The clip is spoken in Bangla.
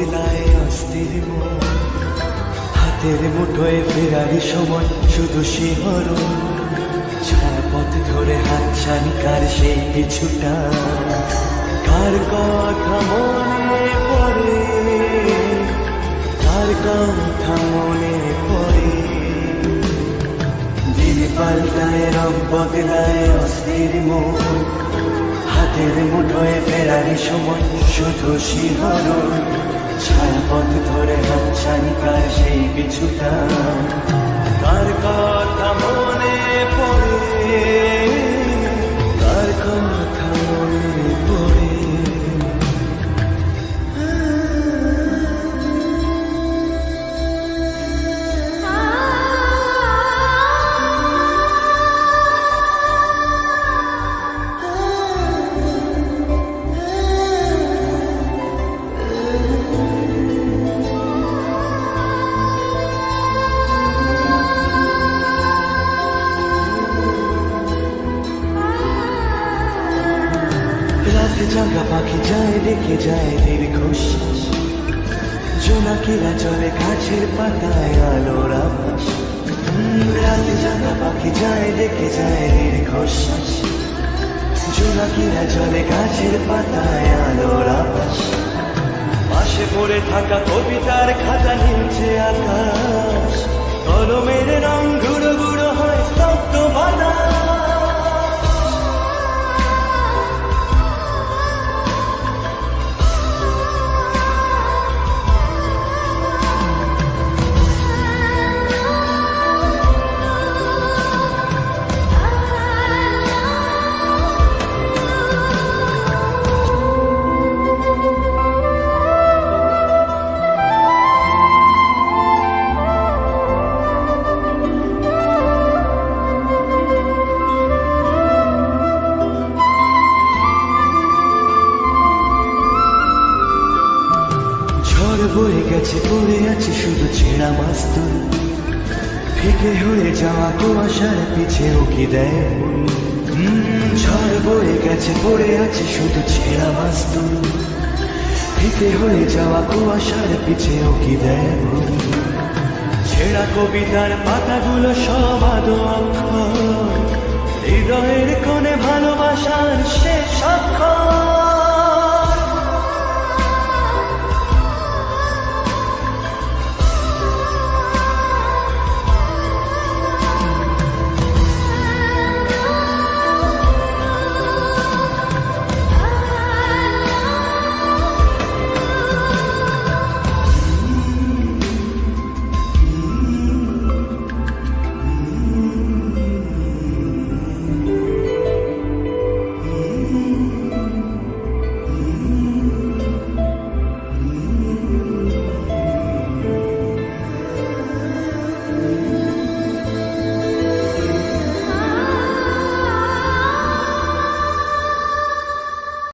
বদলায় অস্থির হাতের মুঠোয় ফেরারি সময় শুধু শিহরণ। ছায়াপথ ধরে হাত ছানিকার সেই পিছুটা কার কথা মনে পড়ে, কার কথা মনে পড়ে। দিন পাল্টায়, রং বদলায় অস্থির মন। হাতের মুঠোয় ফেরারি সময় শুধু শিহরণ। ছানিকার জাগা পাখি যায়, দেখে যায় দীর্ঘশ্বাস জোনাকিরা চলে গাছের পাতায় আলোর আভাস রাতে জাগা পাখি যায়, দেখে যায় দীর্ঘশ্বাস জোনাকিরা চলে গাছের পাতায় আলোর আভাস পাশে পড়ে থাকা কবিতার খাতা নিচে আকাশ। কলমের রং গুঁড়ো গুঁড়ো ঝড় বয়ে গেছে, পড়ে আছে শুধু ছেঁড়া মাস্তুল ফিকে হয়ে যাওয়া কুয়াশার পিছে উকি দেয়? ঝড় বয়ে গেছে, পড়ে আছে শুধু ছেঁড়া মাস্তুল ফিকে হয়ে যাওয়া কুয়াশার পিছে উকি দেয়? ছেঁড়া কবিতার পাতাগুলো সব আদো হৃদয়ের কোণে ভালোবাসার শেষ অক্ষর।